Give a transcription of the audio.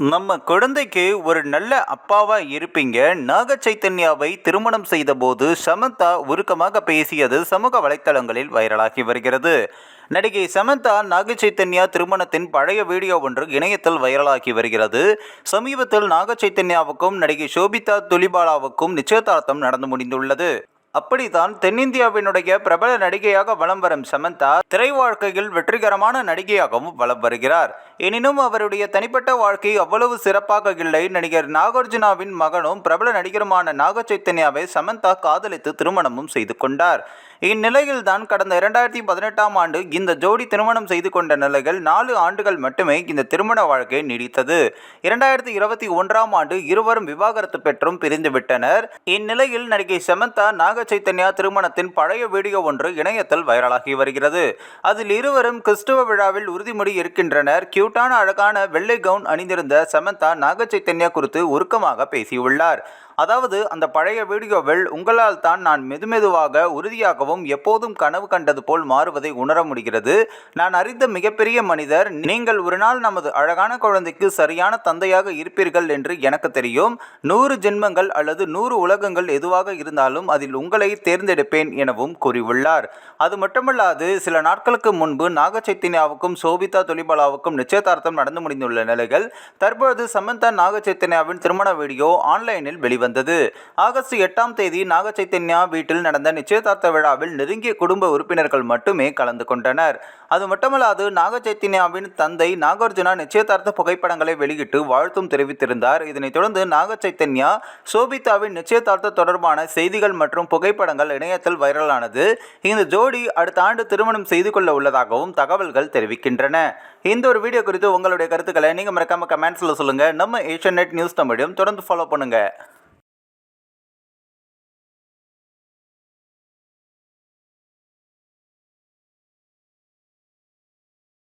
நம்ம குழந்தைக்கு ஒரு நல்ல அப்பாவா இருப்பீங்க. நாக சைத்தன்யாவை திருமணம் செய்தபோது சமந்தா உருக்கமாக பேசியது சமூக வலைத்தளங்களில் வைரலாகி வருகிறது. நடிகை சமந்தா நாக சைத்தன்யா திருமணத்தின் பழைய வீடியோ ஒன்று இணையத்தில் வைரலாகி வருகிறது. சமீபத்தில் நாக சைத்தன்யாவுக்கும் நடிகை சோபிதா துலிபாலாவுக்கும் நிச்சயதார்த்தம் நடந்து முடிந்துள்ளது. அப்படித்தான் தென்னிந்தியாவினுடைய பிரபல நடிகையாக வலம் வரும் சமந்தா திரை வாழ்க்கையில் வெற்றிகரமான நடிகையாகவும் வலம் வருகிறார். எனினும் அவருடைய தனிப்பட்ட வாழ்க்கை அவ்வளவு சிறப்பாக இல்லை. நடிகர் நாகார்ஜுனாவின் மகனும் பிரபல நடிகருமான நாக சைத்தன்யாவை சமந்தா காதலித்து திருமணமும் செய்து கொண்டார். இந்நிலையில் தான் கடந்த இரண்டாயிரத்தி பதினெட்டாம் ஆண்டு இந்த ஜோடி திருமணம் செய்து கொண்ட நிலையில் நாலு ஆண்டுகள் மட்டுமே இந்த திருமண வாழ்க்கை நீடித்தது. இரண்டாயிரத்தி இருபத்தி ஒன்றாம் ஆண்டு இருவரும் விவாகரத்து பெற்றும் பிரிந்துவிட்டனர். இந்நிலையில் நடிகை செமந்தா நாக சைத்தன்யா திருமணத்தின் பழைய வீடியோ ஒன்று இணையத்தில் வைரலாகி வருகிறது. அதில் இருவரும் கிறிஸ்துவ விழாவில் உறுதிமொழி இருக்கின்றனர். கியூட்டான அழகான வெள்ளை கவுன் அணிந்திருந்த சமந்தா நாக சைத்தன்யா குறித்து உருக்கமாக பேசியுள்ளார். அதாவது அந்த பழைய வீடியோவில் உங்களால் தான் நான் மெதுமெதுவாக உறுதியாகவும் எப்போதும் கனவு கண்டது போல் மாறுவதை உணர முடிகிறது. நான் அறிந்த மிகப்பெரிய மனிதர் நீங்கள் ஒரு நாள் நமது அழகான குழந்தைக்கு சரியான தந்தையாக இருப்பீர்கள் என்று எனக்கு தெரியும். நூறு ஜென்மங்கள் அல்லது நூறு உலகங்கள் எதுவாக இருந்தாலும் அதில் உங்களை தேர்ந்தெடுப்பேன் எனவும் கூறியுள்ளார். அது மட்டுமல்லாது சில நாட்களுக்கு முன்பு நாக சைத்தன்யாவுக்கும் சோபிதா தொலிபாலாவுக்கும் நிச்சயதார்த்தம் நடந்து முடிந்துள்ள நிலைகள் தற்பொழுது சமந்தா நாக சைத்தன்யாவின் திருமண வீடியோ ஆன்லைனில் வெளிவந்தது ஆகஸ்ட் எட்டாம் தேதி நாக சைத்தன்யா வீட்டில் நடந்த நிச்சயதார்த்த விழாவில் நெருங்கிய குடும்ப உறுப்பினர்கள் மட்டுமே கலந்து கொண்டனர். அது மட்டுமல்லாது நாக சைத்தன்யாவின் தந்தை நாகார்ஜுனா நிச்சயதார்த்த புகைப்படங்களை வெளியிட்டு வாழ்த்தும் தெரிவித்திருந்தார். இதனைத் தொடர்ந்து நாக சைத்தன்யா சோபிதாவின் நிச்சயதார்த்த தொடர்பான செய்திகள் மற்றும் புகைப்படங்கள் இணையத்தில் வைரலானது. இந்த ஜோடி அடுத்த ஆண்டு திருமணம் செய்து கொள்ள உள்ளதாகவும் தகவல்கள் தெரிவிக்கின்றன. இந்த ஒரு வீடியோ குறித்து உங்களுடைய கருத்துக்களை நீங்கள் மறக்காம கமெண்ட்ஸில் சொல்லுங்கள் நம்ம ஏஷியன் நெட் நியூஸ் தமிழையும் தொடர்ந்து ஃபாலோ பண்ணுங்கள்